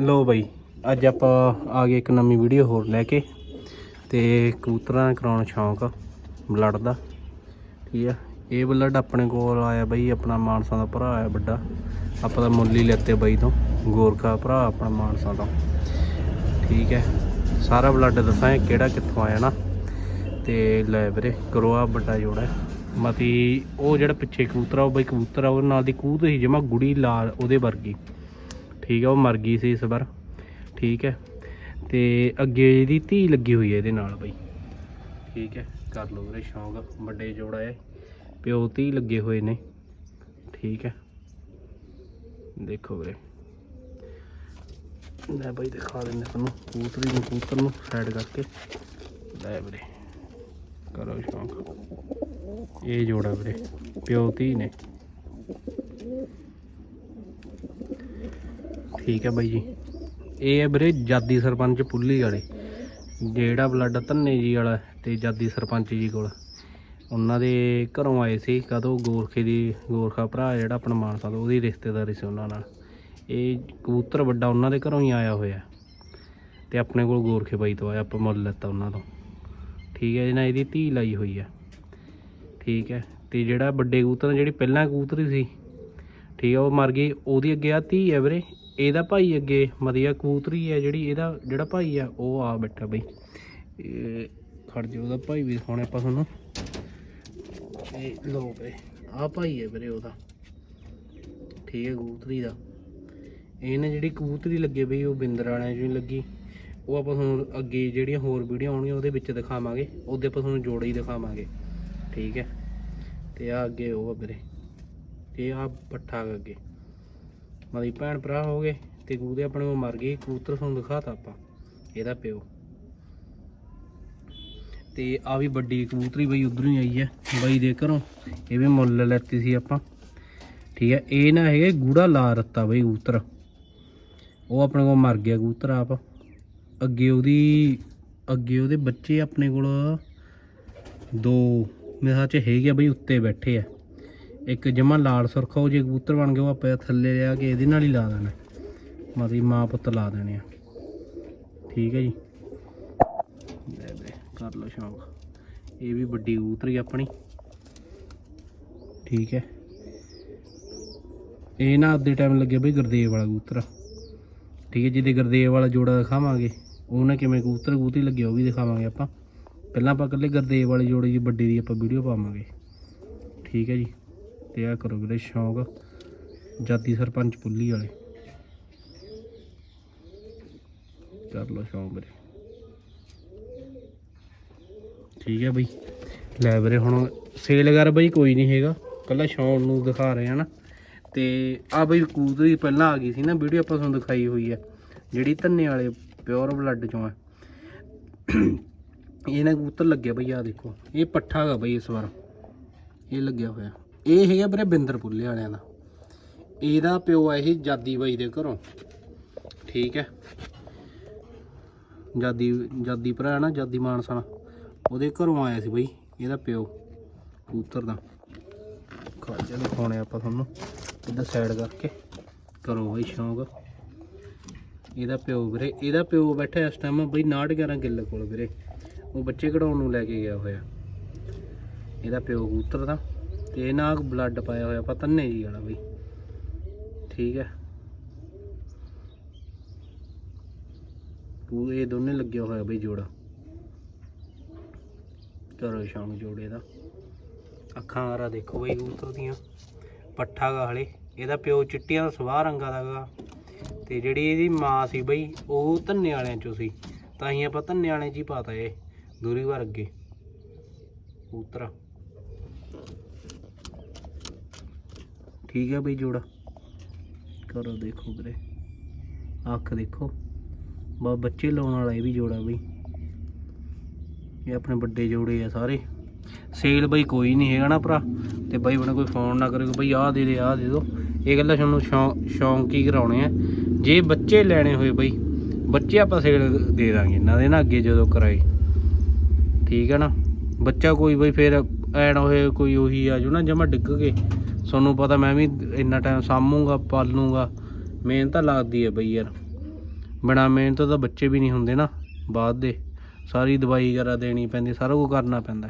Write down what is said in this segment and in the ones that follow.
ਲੋ ਬਈ, ਅੱਜ ਆਪਾਂ ਆ ਗਏ ਇੱਕ ਨਵੀਂ ਵੀਡੀਓ ਹੋਰ ਲੈ ਕੇ ਤੇ ਕਬੂਤਰਾਂ ਕਰਾਉਣ ਸ਼ੌਂਕ ਬਲੱਡ ਦਾ। ਠੀਕ ਆ? ਇਹ ਬਲੱਡ ਆਪਣੇ ਕੋਲ ਆਇਆ ਬਈ, ਆਪਣਾ ਮਾਨਸਾ ਦਾ ਭਰਾ ਆਇਆ ਵੱਡਾ। ਆਪਾਂ ਤਾਂ ਮੁੱਲ ਹੀ ਲੈਤੇ ਬਈ ਤੋਂ, ਗੋਰਖਾ ਭਰਾ ਆਪਣਾ ਮਾਨਸਾ ਦਾ। ਠੀਕ ਹੈ ਸਾਰਾ ਬਲੱਡ ਦੱਸਾਂ ਕਿਹੜਾ ਕਿੱਥੋਂ ਆਇਆ ਨਾ। ਤੇ ਲੈ ਵੀਰੇ, ਕਰੋ ਆ ਵੱਡਾ ਜੋੜਾ। ਮਤੀ ਉਹ ਜਿਹੜਾ ਪਿੱਛੇ ਕਬੂਤਰ ਆ, ਉਹ ਬਈ ਕਬੂਤਰ ਆ, ਉਹਦੇ ਨਾਲ ਦੀ ਕੂਤ ਸੀ, ਜਮਾ ਗੁੜੀ ਲਾਲ, ਉਹਦੇ ਵਰਗੀ। ਠੀਕ ਹੈ ਉਹ ਮਰ ਗਈ ਸੀ ਇਸ ਵਾਰ, ਠੀਕ ਹੈ ਤੇ ਅੱਗੇ ਇਹਦੀ ਧੀ ਲੱਗੀ ਹੋਈ ਹੈ ਇਹਦੇ ਨਾਲ ਬਈ। ਠੀਕ ਹੈ ਕਰ ਲਓ ਵੀਰੇ ਸ਼ੌਂਕ, ਵੱਡੇ ਜੋੜਾ ਹੈ ਪਿਓ ਧੀ ਲੱਗੇ ਹੋਏ ਨੇ, ਠੀਕ ਹੈ ਦੇਖੋ ਵੀਰੇ। ਲੈ ਬਈ ਦਿਖਾ ਦਿੰਦੇ ਤੁਹਾਨੂੰ, ਕੂਤਰੀ ਨੂੰ, ਕੂਤਰ ਨੂੰ ਸਾਈਡ ਕਰਕੇ। ਲੈ ਵੀਰੇ, ਕਰੋ ਸ਼ੌਂਕ। ਇਹ ਜੋੜਾ ਵੀਰੇ, ਪਿਓ ਧੀ ਨੇ। ਠੀਕ ਹੈ ਬਾਈ ਜੀ। ਇਹ ਹੈ ਵੀਰੇ ਜਾਦੀ ਸਰਪੰਚ ਪੁੱਲੀ ਵਾਲੇ। ਜਿਹੜਾ ਬਲੱਡ ਧੰਨੇ ਜੀ ਵਾਲਾ ਤੇ ਜਾਦੀ ਸਰਪੰਚ ਜੀ ਕੋਲ। ਉਹਨਾਂ ਦੇ ਘਰੋਂ ਆਏ ਸੀ ਕਦੋਂ? ਗੋਰਖੇ ਦੀ, ਗੋਰਖਾ ਭਰਾ ਜਿਹੜਾ ਆਪਣਾ ਮਾਨਸਾ ਦਾ ਉਹਦੀ ਰਿਸ਼ਤੇਦਾਰੀ ਸੀ ਉਹਨਾਂ ਨਾਲ। ਇਹ ਕਬੂਤਰ ਵੱਡਾ ਉਹਨਾਂ ਦੇ ਘਰੋਂ ਹੀ ਆਇਆ ਹੋਇਆ। ਤੇ ਆਪਣੇ ਕੋਲ ਗੋਰਖੇ ਬਾਈ ਤੋਂ ਆਇਆ, ਆਪਾਂ ਮੁੱਲ ਲੈਤਾ ਉਹਨਾਂ ਤੋਂ। ਠੀਕ ਹੈ ਜੀ, ਨਾ ਇਹਦੀ ਧੀ ਲਾਈ ਹੋਈ ਹੈ ਠੀਕ ਹੈ, ਤੇ ਜਿਹੜਾ ਵੱਡੇ ਕਬੂਤਰ ਜਿਹੜੀ ਪਹਿਲਾਂ ਕਬੂਤਰੀ ਸੀ। ਠੀਕ ਹੈ, ਉਹ ਮਰ ਗਈ। ਉਹਦੀ ਅੱਗੇ ਆ ਧੀ ਹੈ ਵੀਰੇ। ਇਹਦਾ ਭਾਈ ਅੱਗੇ ਮਦੀਆ ਕਬੂਤਰੀ ਹੈ ਜਿਹੜੀ, ਇਹਦਾ ਜਿਹੜਾ ਭਾਈ ਆ, ਉਹ ਆ ਬੈਠਾ ਬਈ। ਖੜ ਜਾ ਉਹਦਾ ਭਾਈ ਵੀ ਦਿਖਾਉਣੇ ਆਪਾਂ ਤੁਹਾਨੂੰ ਇਹ ਲੋ ਵੀਰੇ ਆ ਭਾਈ ਹੈ ਵੀਰੇ ਉਹਦਾ। ਠੀਕ ਹੈ, ਕਬੂਤਰੀ ਦਾ। ਇਹਨੇ ਜਿਹੜੀ ਕਬੂਤਰੀ ਲੱਗੇ ਬਈ, ਉਹ ਬਿੰਦਰ ਵਾਲਿਆਂ ਚੋਂ ਲੱਗੀ। ਉਹ ਆਪਾਂ ਤੁਹਾਨੂੰ ਅੱਗੇ ਜਿਹੜੀਆਂ ਹੋਰ ਵੀਡੀਓ ਆਉਣਗੀਆਂ, ਉਹਦੇ ਵਿੱਚ ਦਿਖਾਵਾਂਗੇ। ਉਹਦੇ ਆਪਾਂ ਤੁਹਾਨੂੰ ਜੋੜੇ ਹੀ ਦਿਖਾਵਾਂਗੇ। ਠੀਕ ਹੈ। ਤੇ ਆ ਅੱਗੇ ਉਹ ਆ ਵੀਰੇ। ਇਹ ਆ ਪੱਠਾ ਅੱਗੇ। ਮਤਲਬ ਭੈਣ ਭਰਾ ਹੋ ਗਏ ਤੇ ਕਬੂਤਰ ਆਪਣੇ ਕੋਲ ਮਰ ਗਏ, ਕਬੂਤਰ ਤੁਹਾਨੂੰ ਦਿਖਾਤਾ ਆਪਾਂ, ਇਹਦਾ ਪਿਓ। ਤੇ ਆ ਵੀ ਵੱਡੀ ਕਬੂਤਰੀ ਬਈ ਉਧਰੋਂ ਹੀ ਆਈ ਹੈ, ਬਾਈ ਦੇ ਘਰੋਂ, ਇਹ ਵੀ ਮੁੱਲ ਲੈਤੀ ਸੀ ਆਪਾਂ। ਠੀਕ ਹੈ, ਇਹ ਨਾ ਹੈਗੇ ਗੂੜਾ ਲਾ ਰੱਤਾ ਬਈ ਕਬੂਤਰ। ਉਹ ਆਪਣੇ ਕੋਲ ਮਰ ਗਿਆ ਕਬੂਤਰ ਆਪ। ਅੱਗੇ ਉਹਦੀ, ਅੱਗੇ ਉਹਦੇ ਬੱਚੇ ਆਪਣੇ ਕੋਲ ਦੋ, ਮੇਰੇ ਹੱਥ 'ਚ ਹੈਗੇ ਆ ਬਈ ਉੱਤੇ ਬੈਠੇ ਆ। ਇੱਕ ਜਮਾ ਲਾਲ ਸੁਰਖਾ ਉਹ ਜੇ ਕਬੂਤਰ ਬਣ ਗਿਆ, ਉਹ ਆਪਾਂ ਥੱਲੇ ਲਿਆ ਕੇ ਇਹਦੇ ਨਾਲ ਹੀ ਲਾ ਦੇਣਾ। ਮਤਲਬ ਮਾਂ ਪੁੱਤ ਲਾ ਦੇਣੇ ਆ। ਠੀਕ ਹੈ ਜੀ। ਲੈ ਲੈ ਕਰ ਲਓ ਸ਼ੌਂਕ। ਇਹ ਵੀ ਵੱਡੀ ਕਬੂਤਰੀ ਆਪਣੀ। ਠੀਕ ਹੈ ਇਹ ਨਾ ਅੱਧੇ ਟਾਈਮ ਲੱਗੇ ਬਈ ਗੁਰਦੇਵ ਵਾਲਾ ਕਬੂਤਰ ਠੀਕ ਹੈ ਜਿਹਦੇ ਗੁਰਦੇਵ ਵਾਲਾ ਜੋੜਾ ਦਿਖਾਵਾਂਗੇ ਉਹਨਾਂ ਕਿਵੇਂ ਕਬੂਤਰ ਕਬੂਤਰੀ ਲੱਗੇ, ਉਹ ਵੀ ਦਿਖਾਵਾਂਗੇ ਆਪਾਂ। ਪਹਿਲਾਂ ਆਪਾਂ ਇਕੱਲੇ ਗੁਰਦੇਵ ਵਾਲੇ ਜੋੜੇ ਦੀ ਵੱਡੀ ਦੀ ਆਪਾਂ ਵੀਡੀਓ ਪਾਵਾਂਗੇ। ਠੀਕ ਹੈ ਜੀ। ਤੇ ਆ ਕਰੋ ਵੀਰੇ, ਸ਼ੌਂਕ। ਜਾਤੀ ਸਰਪੰਚ ਪੁੱਲੀ ਵਾਲੇ। ਕਰ ਲਓ ਸ਼ੌਂਕ ਵੀਰੇ। ਠੀਕ ਹੈ ਬਈ। ਲੈ ਵੀਰੇ, ਹੁਣ ਸੇਲ ਕਰ ਬਈ, ਕੋਈ ਨਹੀਂ ਹੈਗਾ। ਕੱਲਾ ਸ਼ੌਂਕ ਨੂੰ ਦਿਖਾ ਰਹੇ ਆ ਨਾ। ਤੇ ਆ ਬਈ ਕਬੂਤਰੀ ਪਹਿਲਾਂ ਆ ਗਈ ਸੀ ਨਾ, ਵੀਡੀਓ ਆਪਾਂ ਤੁਹਾਨੂੰ ਦਿਖਾਈ ਹੋਈ ਹੈ। ਜਿਹੜੀ ਧੰਨੇ ਵਾਲੇ ਪਿਓਰ ਬਲੱਡ ਚੋਂ ਹੈ। ਇਹਨਾਂ ਕਬੂਤਰ ਲੱਗਿਆ ਬਈ ਆ ਦੇਖੋ। ਇਹ ਪੱਠਾ ਹੈਗਾ ਬਈ ਇਸ ਵਾਰ। ਇਹ ਲੱਗਿਆ ਹੋਇਆ। ਇਹ ਹੈਗਾ ਵੀਰੇ ਬਿੰਦਰ ਪੁੱਲੇ ਵਾਲਿਆਂ ਦਾ। ਇਹਦਾ ਪਿਓ ਆ ਇਹ ਜਾਦੀ ਬਾਈ ਦੇ ਘਰੋਂ। ਠੀਕ ਹੈ। ਜਾਦੀ ਜਾਦੀ ਭਰਾ ਨਾ, ਜਾਦੀ ਮਾਨਸਾ ਉਹਦੇ ਘਰੋਂ ਆਇਆ ਸੀ ਬਈ, ਇਹਦਾ ਪਿਓ, ਕਬੂਤਰ ਦਾ। ਖਾਜਾ ਦਿਖਾਉਣੇ ਆਪਾਂ ਤੁਹਾਨੂੰ ਇਹਦਾ ਸਾਈਡ ਕਰਕੇ। ਕਰੋ ਬਈ ਸ਼ੌਂਕ। ਇਹਦਾ ਪਿਓ ਵੀਰੇ, ਇਹਦਾ ਪਿਓ ਬੈਠਾ ਇਸ ਟਾਈਮ ਬਈ 911 ਗਿੱਲ ਕੋਲ ਵੀਰੇ। ਉਹ ਬੱਚੇ ਕਢਾਉਣ ਨੂੰ ਲੈ ਕੇ ਗਿਆ ਹੋਇਆ। ਇਹਦਾ ਪਿਓ ਕਬੂਤਰ ਦਾ। ਤੇ ਇਹਨਾਂ ਬਲੱਡ ਪਾਇਆ ਹੋਇਆ ਆਪਾਂ ਨਹੀਂ ਜੀ ਵਾਲਾ ਬਈ ਠੀਕ ਹੈ। ਪੂਰੇ ਦੋਨੇ ਲੱਗਿਆ ਹੋਇਆ ਬਈ ਜੋੜਾ। ਚਲੋ ਸ਼ਾਮ ਜੋੜੇ ਦਾ। ਅੱਖਾਂ ਆਰਾ ਦੇਖੋ ਬਈ ਕਬੂਤਰ ਦੀਆਂ। ਪੱਠਾ ਗਾ ਹਲੇ। ਇਹਦਾ ਪਿਓ ਚਿੱਟੀਆਂ ਦਾ ਸਵਾਹ ਰੰਗਾ ਦਾ ਗਾ। ਤੇ ਜਿਹੜੀ ਇਹਦੀ ਮਾਂ ਸੀ ਬਈ, ਉਹ ਧੰਨੇ ਵਾਲਿਆਂ ਚੋਂ ਸੀ। ਤਾਂ ਹੀ ਆਪਾਂ ਧੰਨੇ ਵਾਲਿਆਂ 'ਚ ਹੀ ਪਾਤਾ ਇਹ। ਦੂਰੀ ਵਾਰ ਅੱਗੇ। ਕਬੂਤਰ। ਠੀਕ ਹੈ ਬਈ ਜੋੜਾ। ਕਰੋ ਦੇਖੋ ਵੀਰੇ। ਅੱਖ ਦੇਖੋ। ਬਾ ਬੱਚੇ ਲਾਉਣ ਵਾਲਾ ਇਹ ਵੀ ਜੋੜਾ ਬਈ। ਇਹ ਆਪਣੇ ਵੱਡੇ ਜੋੜੇ ਆ ਸਾਰੇ। ਸੇਲ ਬਈ ਕੋਈ ਨਹੀਂ ਹੈਗਾ ਨਾ ਭਰਾ। ਤੇ ਬਈ ਬਣਾ ਕੋਈ ਫੋਨ ਨਾ ਕਰੇ ਕਿ ਬਈ ਆਹ ਦੇ ਦੇ, ਆਹ ਦੇ ਦੋ। ਇਹ ਗੱਲਾਂ ਤੁਹਾਨੂੰ ਸ਼ੌਂਕ ਸ਼ੌਂਕ ਹੀ ਕਰਾਉਣੇ ਆ। ਜੇ ਬੱਚੇ ਲੈਣੇ ਹੋਏ ਬਈ, ਬੱਚੇ ਆਪਾਂ ਸੇਲ ਦੇ ਦਾਂਗੇ। ਇਹਨਾਂ ਦੇ ਨਾ ਅੱਗੇ ਜਦੋਂ ਕਰਾਏ। ਠੀਕ ਹੈ ਨਾ? ਬੱਚਾ ਕੋਈ ਬਈ ਫਿਰ ਐਡ ਹੋਏ ਕੋਈ ਉਹੀ ਆ ਜੋ ਨਾ ਜਮਾ ਡਿੱਗ ਕੇ। ਤੁਹਾਨੂੰ ਪਤਾ ਮੈਂ ਵੀ ਇੰਨਾ ਟਾਈਮ ਸਾਂਭੂਗਾ, ਪਾਲੂਗਾ। ਮਿਹਨਤ ਤਾਂ ਲੱਗਦੀ ਹੈ ਬਈ ਯਾਰ। ਬਿਨਾ ਮਿਹਨਤ ਤਾਂ ਬੱਚੇ ਵੀ ਨਹੀਂ ਹੁੰਦੇ ਨਾ, ਬਾਅਦ ਦੇ। ਸਾਰੀ ਦਵਾਈ ਵਗੈਰਾ ਦੇਣੀ ਪੈਂਦੀ, ਸਾਰਾ ਕੁਝ ਕਰਨਾ ਪੈਂਦਾ।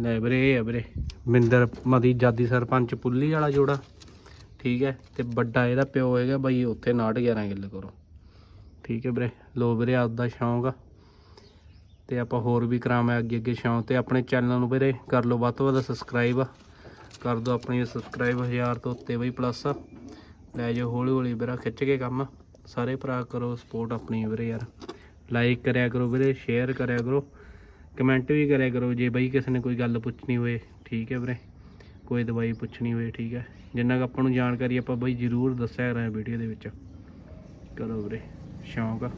ਲੈ ਵੀਰੇ, ਇਹ ਆ ਵੀਰੇ। ਮਿੰਦਰ, ਮਦੀ ਜਾਦੀ ਸਰਪੰਚ ਪੁੱਲੀ ਵਾਲਾ ਜੋੜਾ। ਠੀਕ ਹੈ, ਤੇ ਵੱਡਾ ਇਹਦਾ ਪਿਓ ਹੈਗਾ ਬਾਈ, ਉੱਥੇ 9 11 ਕਿੱਲੇ ਕਰੋ ਠੀਕ ਹੈ ਵੀਰੇ ਲੋ ਵੀਰੇ, ਆਪਦਾ ਸ਼ੌਂਕ ਆ। ਤੇ ਆਪਾਂ ਹੋਰ ਵੀ ਕਰਾਵਾਂ ਅੱਗੇ ਅੱਗੇ ਸ਼ੌਂਕ ਤੇ ਆਪਣੇ ਚੈਨਲ ਨੂੰ ਵੀਰੇ ਕਰ ਲਓ ਵੱਧ ਤੋਂ ਵੱਧ ਸਬਸਕ੍ਰਾਈਬ ਕਰ ਦਿਓ ਆਪਣੀ ਸਬਸਕ੍ਰਾਈਬ 1000 ਤੋਂ ਉੱਤੇ ਬਈ ਪਲੱਸ ਲੈ ਜਾਓ ਹੌਲੀ ਹੌਲੀ ਵੀਰਾ ਖਿੱਚ ਕੇ ਕੰਮ। ਸਾਰੇ ਭਰਾ ਕਰੋ ਸਪੋਰਟ ਆਪਣੀ ਵੀਰੇ ਯਾਰ। ਲਾਈਕ ਕਰਿਆ ਕਰੋ ਵੀਰੇ ਸ਼ੇਅਰ ਕਰਿਆ ਕਰੋ। ਕਮੈਂਟ ਵੀ ਕਰਿਆ ਕਰੋ ਜੇ ਬਈ ਕਿਸੇ ਨੇ ਕੋਈ ਗੱਲ ਪੁੱਛਣੀ ਹੋਵੇ, ਠੀਕ ਹੈ ਵੀਰੇ। ਕੋਈ ਦਵਾਈ ਪੁੱਛਣੀ ਹੋਵੇ, ਠੀਕ ਹੈ। ਜਿੰਨਾ ਕੁ ਆਪਾਂ ਨੂੰ ਜਾਣਕਾਰੀ ਆਪਾਂ ਬਈ ਜ਼ਰੂਰ ਦੱਸਿਆ ਕਰਾਂ ਵੀਡੀਓ ਦੇ ਵਿੱਚ। ਕਰੋ ਵੀਰੇ, ਸ਼ੌਂਕ। ਆ